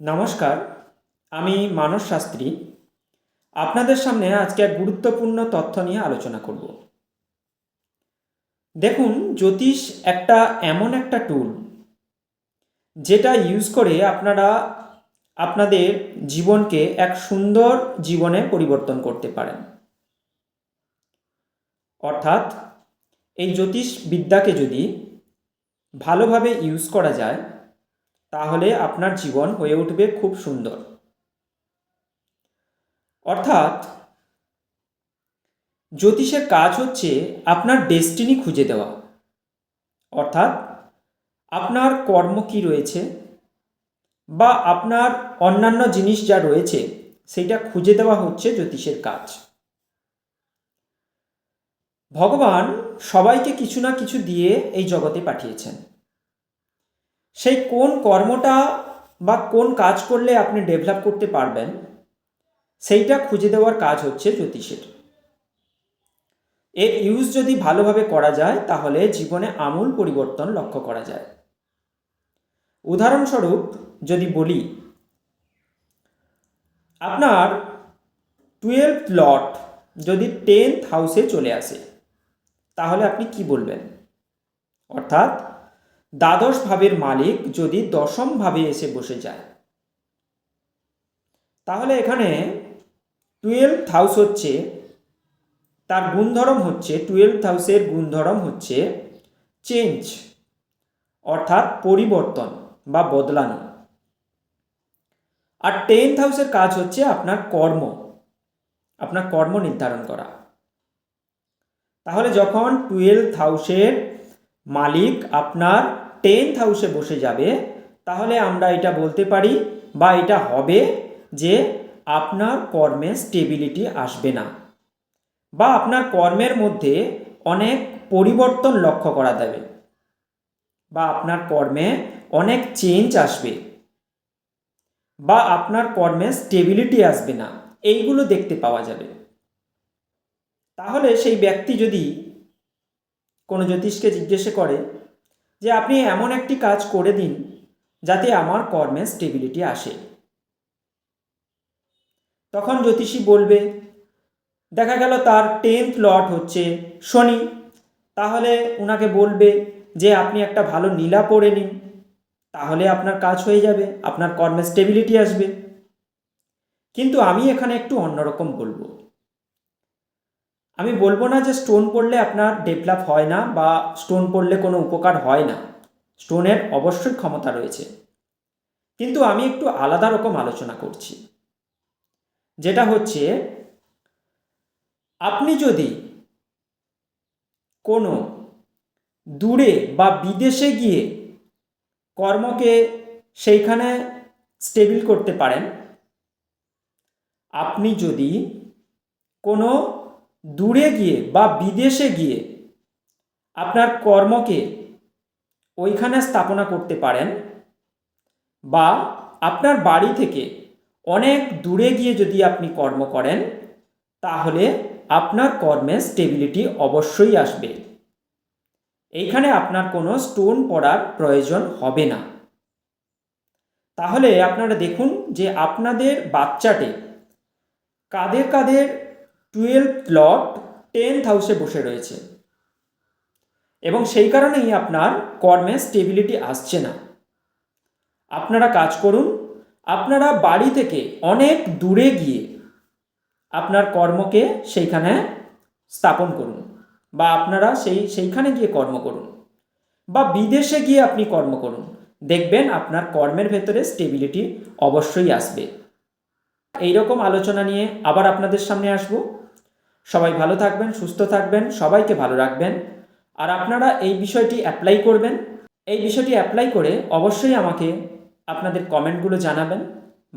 নমস্কার, আমি মানস শাস্ত্রী। আপনাদের সামনে আজকে এক গুরুত্বপূর্ণ তথ্য নিয়ে আলোচনা করব। দেখুন, জ্যোতিষ একটা এমন একটা টুল যেটা ইউজ করে আপনারা আপনাদের জীবনকে এক সুন্দর জীবনে পরিবর্তন করতে পারেন। অর্থাৎ, এই জ্যোতিষ বিদ্যাকে যদি ভালোভাবে ইউজ করা যায় তাহলে আপনার জীবন হয়ে উঠবে খুব সুন্দর। অর্থাৎ জ্যোতিষের কাজ হচ্ছে আপনার ডেস্টিনি খুঁজে দেওয়া। অর্থাৎ আপনার কর্ম কি রয়েছে বা আপনার অন্যান্য জিনিস যা রয়েছে সেটা খুঁজে দেওয়া হচ্ছে জ্যোতিষের কাজ। ভগবান সবাইকে কিছু না কিছু দিয়ে এই জগতে পাঠিয়েছেন। সেই কোন কর্মটা বা কোন কাজ করলে আপনি ডেভেলপ করতে পারবেন, সেইটা খুঁজে দেওয়ার কাজ হচ্ছে জ্যোতিষের। এর ইউজ যদি ভালোভাবে করা যায়, তাহলে জীবনে আমূল পরিবর্তন লক্ষ্য করা যায়। উদাহরণস্বরূপ যদি বলি, আপনার টুয়েলভ লট যদি টেন্থ হাউসে চলে আসে, তাহলে আপনি কি বলবেন? অর্থাৎ দ্বাদশ ভাবের মালিক যদি দশম ভাবে এসে বসে যায়। তাহলে এখানে টুয়েলভ হাউস হচ্ছে, তার গুণধরম হচ্ছে টুয়েলভ হাউসের গুণধরম হচ্ছে চেঞ্জ অর্থাৎ পরিবর্তন বা বদলানো। আর টেন্থ হাউসের কাজ হচ্ছে আপনার কর্ম আপনার কর্ম নির্ধারণ করা। তাহলে যখন টুয়েলভ হাউসের মালিক আপনার টেন্থ হাউসে বসে যাবে, তাহলে আমরা এটা বলতে পারি বা এটা হবে যে আপনার কর্মে স্টেবিলিটি আসবে না বা আপনার কর্মের মধ্যে অনেক পরিবর্তন লক্ষ্য করা যাবে বা আপনার কর্মে অনেক চেঞ্জ আসবে বা আপনার কর্মে স্টেবিলিটি আসবে না, এইগুলো দেখতে পাওয়া যাবে। তাহলে সেই ব্যক্তি যদি কোনো জ্যোতিষকে জিজ্ঞেসে করে যে আপনি এমন একটি কাজ করে দিন যাতে আমার কর্মে স্টেবিলিটি আসে। তখন জ্যোতিষী বলবে, দেখা গেল তার টেন্থ লট হচ্ছে শনি। তাহলে ওনাকে বলবে যে আপনি একটা ভালো নীলা পরে নিন, তাহলে আপনার কাজ হয়ে যাবে, আপনার কর্মে স্টেবিলিটি আসবে। কিন্তু আমি এখানে একটু অন্যরকম বলব। আমি বলব না যে স্টোন পড়লে আপনার ডেভেলপ হয় না বা স্টোন পড়লে কোনো উপকার হয় না। স্টোনের অবশ্যই ক্ষমতা রয়েছে। কিন্তু আমি একটু আলাদা রকম আলোচনা করছি। যেটা হচ্ছে, আপনি যদি কোনো দূরে বা বিদেশে গিয়ে কর্মকে সেইখানে স্টেবিল করতে পারেন, আপনি যদি কোনো দূরে গিয়ে বা বিদেশে গিয়ে আপনার কর্মকে ওইখানে স্থাপনা করতে পারেন বা আপনার বাড়ি থেকে অনেক দূরে গিয়ে যদি আপনি কর্ম করেন, তাহলে আপনার কর্মে স্টেবিলিটি অবশ্যই আসবে। এইখানে আপনার কোনো স্টোন পড়ার প্রয়োজন হবে না। তাহলে আপনারা দেখুন যে আপনাদের বাচ্চাটে কাদের কাদের টুয়েলভ লট টেন্থ হাউসে বসে রয়েছে। এবং সেই কারণেই আপনার কর্মে স্টেবিলিটি আসছে না। আপনারা কাজ করুন, আপনারা বাড়ি থেকে অনেক দূরে গিয়ে আপনার কর্মকে সেইখানে স্থাপন করুন বা আপনারা সেই, সেইখানে গিয়ে কর্ম করুন বা বিদেশে গিয়ে আপনি কর্ম করুন। দেখবেন আপনার কর্মের ভেতরে স্টেবিলিটি অবশ্যই আসবে। এইরকম আলোচনা নিয়ে আবার আপনাদের সামনে আসব। সবাই ভালো থাকবেন, সুস্থ থাকবেন, সবাইকে ভালো রাখবেন। আর আপনারা এই বিষয়টি অ্যাপ্লাই করবেন। এই বিষয়টি অ্যাপ্লাই করে অবশ্যই আমাকে আপনাদের কমেন্টগুলো জানাবেন।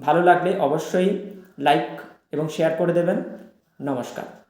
ভালো লাগলে অবশ্যই লাইক এবং শেয়ার করে দেবেন। নমস্কার।